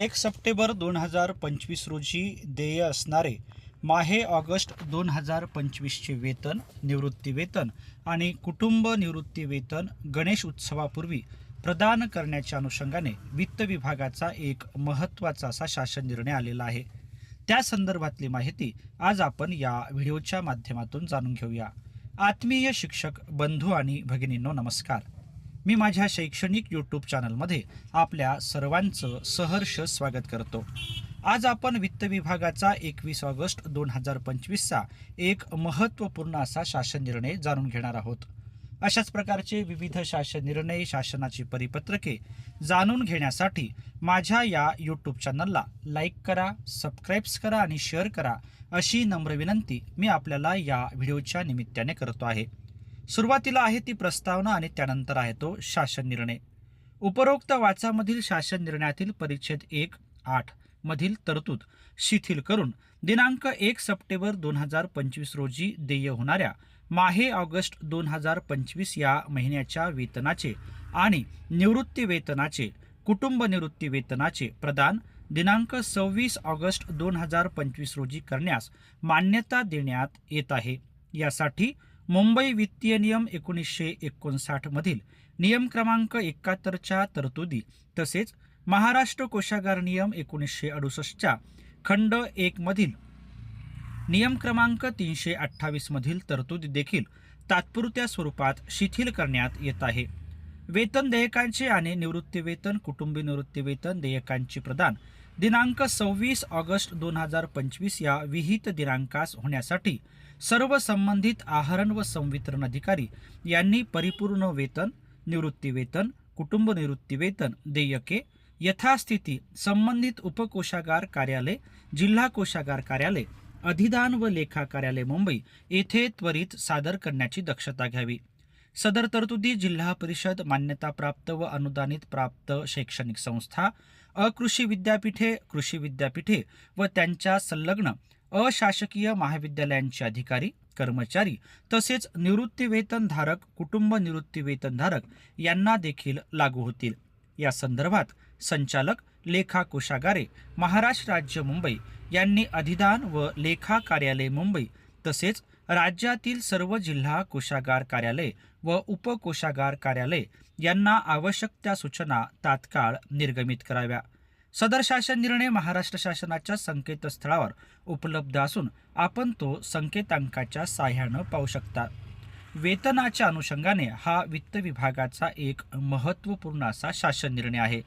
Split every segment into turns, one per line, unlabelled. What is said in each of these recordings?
एक सप्टेंबर दोन हजार पंचवीस रोजी देय असणारे माहे ऑगस्ट दोन हजार पंचवीसचे वेतन निवृत्ती वेतन आणि कुटुंब निवृत्ती वेतन गणेश उत्सवापूर्वी प्रदान करण्याच्या अनुषंगाने वित्त विभागाचा एक महत्त्वाचा असा शासन निर्णय आलेला आहे. त्या संदर्भातली माहिती आज आपण या व्हिडिओच्या माध्यमातून जाणून घेऊया. आत्मीय शिक्षक बंधू आणि भगिनींनो नमस्कार. मी माझ्या शैक्षणिक यूट्यूब चॅनलमध्ये आपल्या सर्वांचं सहर्ष स्वागत करतो. आज आपण वित्त विभागाचा एकवीस ऑगस्ट दोन हजार पंचवीसचा एक महत्त्वपूर्ण असा शासन निर्णय जाणून घेणार आहोत. अशाच प्रकारचे विविध शासन निर्णय शासनाची परिपत्रके जाणून घेण्यासाठी माझ्या या यूट्यूब चॅनलला लाईक करा सबस्क्राईब्स करा आणि शेअर करा अशी नम्र विनंती मी आपल्याला या व्हिडिओच्या निमित्ताने करतो आहे. सुरुवातीला आहे ती प्रस्तावना आणि त्यानंतर आहे तो शासन निर्णय. उपरोक्त वाचामधील शासन निर्णयातील परिच्छेद एक आठ मधील तरतूद शिथिल करून दिनांक एक सप्टेंबर दोन हजार पंचवीस रोजी देय होणाऱ्या माहे ऑगस्ट दोन हजार पंचवीस या महिन्याच्या वेतनाचे आणि निवृत्ती वेतनाचे कुटुंब निवृत्ती वेतनाचे प्रदान दिनांक सव्वीस ऑगस्ट दोन हजार पंचवीस रोजी करण्यास मान्यता देण्यात येत आहे. यासाठी मुंबई वित्तीय नियम एकोणीसशे एकोणसाठमधील नियम क्रमांक एकाहत्तरच्या तरतुदी तसेच महाराष्ट्र कोशागार नियम एकोणीसशे अडुसष्टच्या खंड एकमधील नियम क्रमांक तीनशे अठ्ठावीसमधील तरतुदी देखील तात्पुरत्या स्वरूपात शिथिल करण्यात येत आहे. वेतन देयकांचे आणि निवृत्ती वेतन कुटुंबी निवृत्ती वेतन देयकांचे प्रदान दिनांक सव्वीस ऑगस्ट दोन हजार पंचवीस या विहित दिनांकास होण्यासाठी सर्व संबंधित आहरण व संवितरण अधिकारी यांनी परिपूर्ण वेतन निवृत्तीवेतन कुटुंब निवृत्तीवेतन देयके यथास्थिती संबंधित उपकोशागार कार्यालय जिल्हा कोशागार कार्यालय अधिदान व लेखा कार्यालय मुंबई येथे त्वरित सादर करण्याची दक्षता घ्यावी. सदर तरतुदी जिल्हा परिषद मान्यताप्राप्त व अनुदानित प्राप्त शैक्षणिक संस्था अकृषी विद्यापीठे कृषी विद्यापीठे व त्यांच्या संलग्न अशासकीय महाविद्यालयांचे अधिकारी कर्मचारी तसेच निवृत्तीवेतनधारक कुटुंब निवृत्तीवेतनधारक यांना देखील लागू होतील. या संदर्भात संचालक लेखा कोशागारे महाराष्ट्र राज्य मुंबई यांनी अधिदान व लेखा कार्यालय मुंबई तसेच राज्यातील सर्व जिल्हा कोषागार कार्यालय व उपकोशागार कार्यालय यांना आवश्यक त्या सूचना तात्काळ निर्गमित कराव्या. सदर शासन निर्णय महाराष्ट्र शासनाच्या संकेतस्थळावर उपलब्ध असून आपण तो संकेतांकाच्या साह्यानं पाहू शकता. वेतनाच्या अनुषंगाने हा वित्त विभागाचा एक महत्त्वपूर्ण असा शासन निर्णय आहे.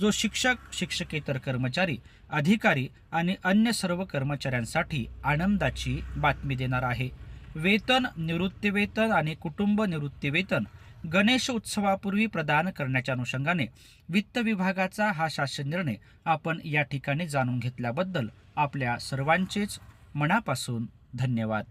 जो शिक्षक शिक्षकेतर कर्मचारी अधिकारी आणि अन्य सर्व कर्मचाऱ्यांसाठी आनंदाची बातमी देणार आहे. वेतन निवृत्तीवेतन आणि कुटुंब निवृत्तीवेतन गणेश उत्सवापूर्वी प्रदान करण्याच्या अनुषंगाने वित्त विभागाचा हा शासन निर्णय आपण या ठिकाणी जाणून घेतल्याबद्दल आपल्या सर्वांचेच मनापासून धन्यवाद.